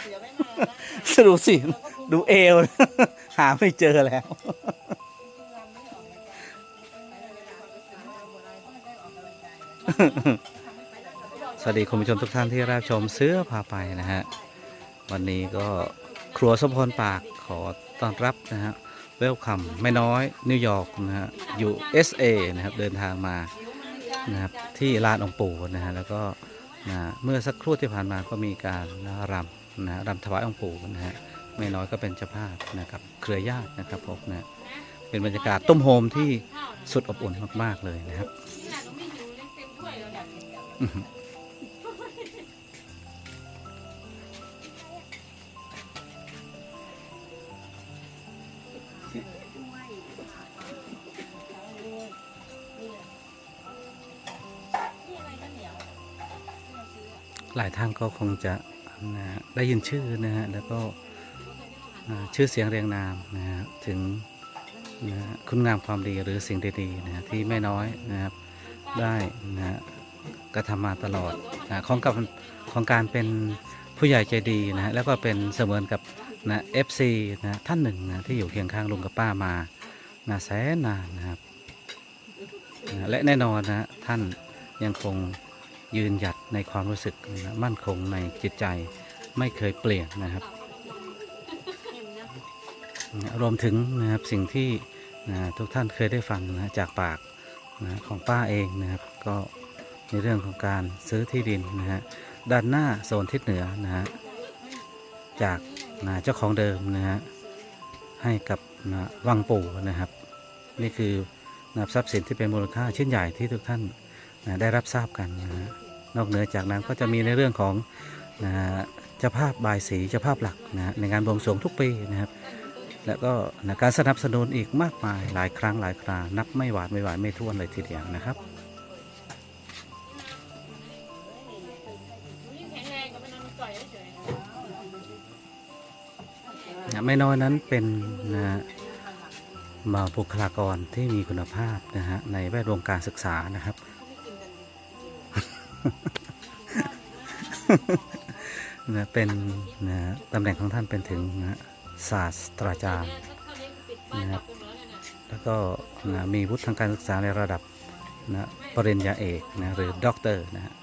เสือไม่มานะสรุปสิ ดูเอว หาไม่เจอแล้ว สวัสดีคุณผู้ชมทุกท่านที่รับชมเสื้อพาไปนะฮะ วันนี้ก็ครัวสมพรปากขอต้อนรับนะฮะเวลคัมไม่น้อยนิวยอร์กนะฮะ USA นะครับ เดินทางมานะครับที่ลานองปู่นะฮะ แล้วก็ นะเมื่อสักครู่ที่ผ่านมาก็มีการรำนะรำถวายองค์ปู่นะฮะไม่น้อยก็เป็นเจ้าภาพนะครับเครือญาตินะครับผมนะเป็นบรรยากาศต้มโฮมที่สุดอบอุ่นมาก ๆ เลยนะครับ หลายท่านก็คงจะนะได้ยินชื่อนะฮะแล้วก็ชื่อเสียงเรียงนามนะฮะถึงนะคุณงามความดีหรือสิ่งดีๆนะฮะที่ไม่น้อยนะครับได้นะฮะกระทำมาตลอดนะของกับของการเป็นผู้ใหญ่ใจดีนะฮะแล้วก็เป็นเสมือนกับนะเอฟซีนะท่านหนึ่งนะที่อยู่เคียงข้างลุงกับป้ามานะแสนนานนะครับนะและแน่นอนนะฮะท่านยังคง ยืนหยัดในความรู้สึกนะมั่นคงในจิตใจไม่เคยเปลี่ยนนะครับนะรวมถึงนะครับสิ่งที่นะทุกท่านเคยได้ฟังนะจากปากนะของป้าเองนะครับ ก็ในเรื่องของการซื้อที่ดินนะฮะด้านหน้าโซนทิศเหนือนะฮะจากนะเจ้าของเดิมนะฮะให้กับนะวังปู่นะครับ นี่คือนะครับทรัพย์สินที่เป็นมูลค่าชิ้นใหญ่ที่ทุกท่าน นะได้รับทราบกันนะฮะนอกเหนือจากนั้นก็จะมีในเรื่องของนะฮะเจ้าภาพบายสีเจ้าภาพหลักนะฮะในงานบวงสรวงทุกปีนะครับ แล้วก็นะการสนับสนุนอีกมากมายหลายครั้งหลายครา นับไม่หวาดไม่ไหวไม่ท้วนเลยทีเดียวนะครับไม่น้อยนั้นเป็นนะมาบุคลากรที่มีคุณภาพนะฮะในแวดวงการศึกษานะครับ นะเป็นนะตำแหน่งของท่านเป็นถึงนะศาสตราจารย์เขาเลี้ยงปิดป้ายปรับแล้วเนี่ยนะแล้วก็นะมีวุฒิทางการศึกษาในระดับนะปริญญาเอกนะหรือด็อกเตอร์นะฮะ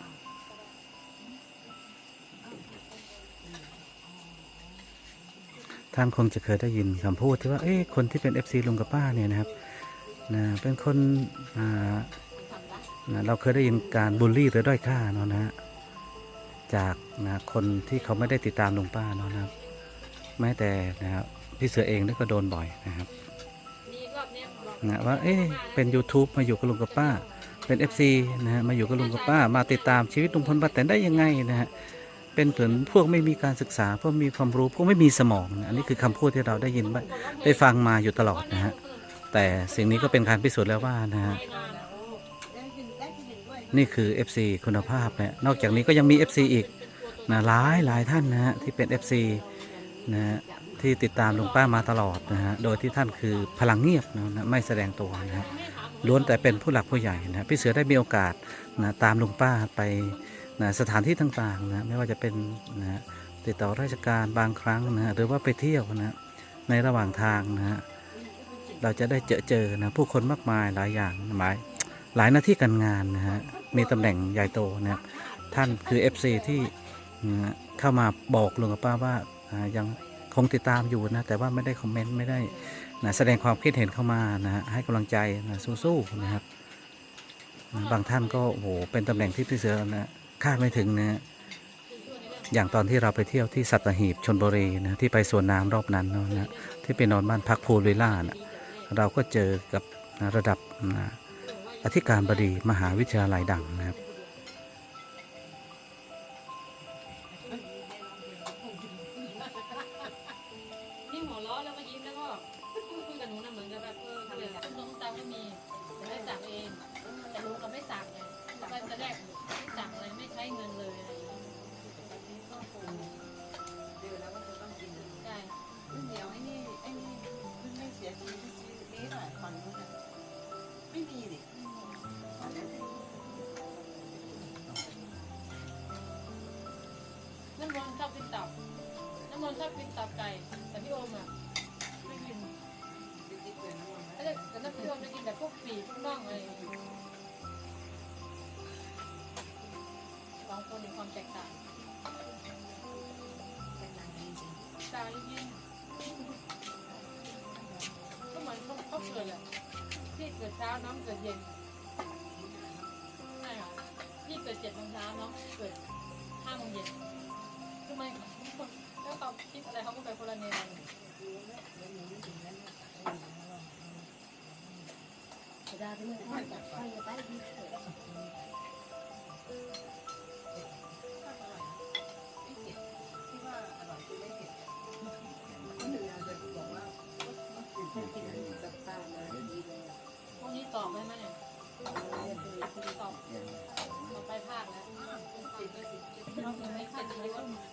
ท่านคงจะเคยได้ยินคำพูดที่ว่า เอ๊ะคนที่เป็น FC ลุงกับป้าเนี่ยนะครับนะเป็นคนนะเราเคยได้ยินการบูลลี่หรือด้อยค่าเนาะนะฮะ จากนะคนที่เขาไม่ได้ติดตามลุงป้าเนาะนะครับ แม้แต่นะครับพี่เสือเองนี่ก็โดนบ่อยนะครับนะว่าเอ๊ะเป็น YouTube มาอยู่กับลุงกับป้า เป็น FC นะฮะมาอยู่กับลุงกับป้า มาติดตามชีวิตลุงพลป้าแตนได้ยังไงนะฮะเป็นเหมือนพวกไม่มีการศึกษาพวกมีความรู้พวกไม่มีสมองนะอันนี้คือคำพูดที่เราได้ยินได้ฟังมาอยู่ตลอดนะฮะแต่สิ่งนี้ก็เป็นการพิสูจน์แล้วว่านะฮะ นี่คือ FC คุณภาพเนี่ยนอกจากนี้ก็ยังมี FC อีกนะหลายหลายท่านนะฮะที่เป็น FC นะฮะที่ติดตามลุงป้ามาตลอดนะฮะโดยที่ท่านคือพลังเงียบนะนะไม่แสดงตัวนะฮะล้วนแต่เป็นผู้หลักผู้ใหญ่นะพี่เสือได้มีโอกาสนะตามลุงป้าไปนะสถานที่ต่างๆนะไม่ว่าจะเป็นนะติดต่อราชการบางครั้งนะหรือว่าไปเที่ยวนะในระหว่างทางนะฮะเราจะได้เจอเจอนะผู้คนมากมายหลายอย่างหลายหลายหน้าที่การงานนะฮะ มีตำแหน่งใหญ่โตนะครับท่านคือ FC ที่เข้ามาบอกลุงกับป้าว่ายังคงติดตามอยู่นะแต่ว่าไม่ได้คอมเมนต์ไม่ได้นะแสดงความคิดเห็นเข้ามานะฮะให้กำลังใจนะสู้ๆนะครับบางท่านก็โอ้โหเป็นตำแหน่งที่พี่เสือนะคาดไม่ถึงนะอย่างตอนที่เราไปเที่ยวที่สัตหีบชนบุรีนะที่ไปสวนน้ำรอบนั้นนะที่ไปนอนบ้านพักภูวิลล่านะเราก็เจอกับนะระดับนะ อธิการบดีมหาวิทยาลัยดังนะครับ นี่หัวล้อแล้วก็ยิ้มแล้วก็คุยกับหนูนะเหมือนกับแบบเออเขาเลยคุณน้องตาไม่มีแต่ได้สั่งเอง แต่หนูก็ไม่สั่งไงตอนแรกไม่สั่งเลยไม่ใช้เงินเลยอะไรอย่างเงี้ยใช่เดี๋ยวไอ้นี่ไอ้นี่เพิ่งไม่เสียชีวิตที่ซื้อนี้หน่อยก่อนนู้นน่ะไม่มีดิ แต่แต่ถ้าพี่อมจะกินแต่พวกปีกพวกน่องอะไรอย่างเงี้ยสองคนมีความแตกต่างเป็นนางจริงตายยิ่งก็เหมือนเขาเขาเกิดแหละพี่เกิดเช้าน้องเกิดเย็นใช่ค่ะพี่เกิดเจ็ดโมงเช้าน้องเกิดห้าโมงเย็นทำไมแล้วเขาคิดอะไรเขาก็ไปคนละแนวจะได้ไม่ค่อยจะค่อยจะได้ดีเถอะๆ ก็หนึ่งอาจจะบอกว่าไม่กินกับข้าวเลยดีเลยพวกนี้ตอบได้ไหมเนี่ยตอบต่อไปภาคแล้วเราไม่คาดคิดว่าจับเลยไม่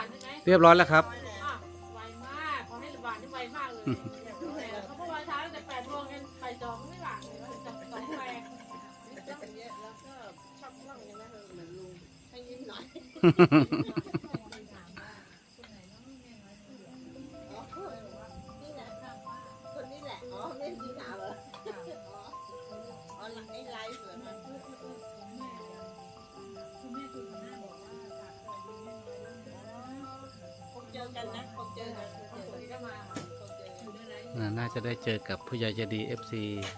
านใช่ไหมเรียบร้อยแล้วครับ อะไวมากขอให้หวานที่ไวมากเลยเขาพูดว่าช้าตั้งแต่แปดโมงกันไปจองไม่หวานเลยว่าจะสองแปดจ้องเยอะแล้วก็ชอบช่องนี้นะเหมือนลุงให้ยิ้มหน่อยนี่นะคนนี้แหละอ๋อไม่สีขาวเหรออ๋ออ๋อไอ้ไลฟ์เหรอคะคงเจอกันนะคง เจอกันนะคงเจอกันคงเจอกันน่าจะได้เจอกับผู้ใหญ่ใจดี FC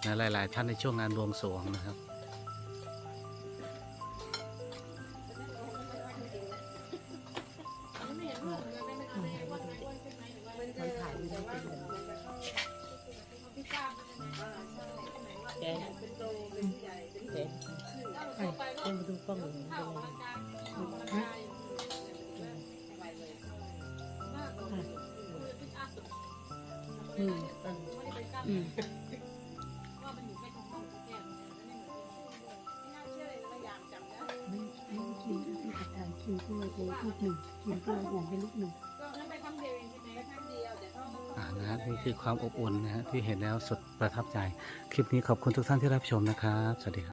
นะหลาย ๆ ท่านในช่วงงานบวงสรวงนะครับ กินกล้วยโอ้ลูกหนึ่งกินกล้วยหวานไปลูกหนึ่งก็นั่นไปครั้งเดียวเองใช่ไหมแค่ครั้งเดียวแต่ก็อ่านะฮะนี่คือความอบอุ่นนะฮะที่เห็นแล้วสุดประทับใจ คลิปนี้ขอบคุณทุกท่านที่รับชมนะครับ สวัสดีครับ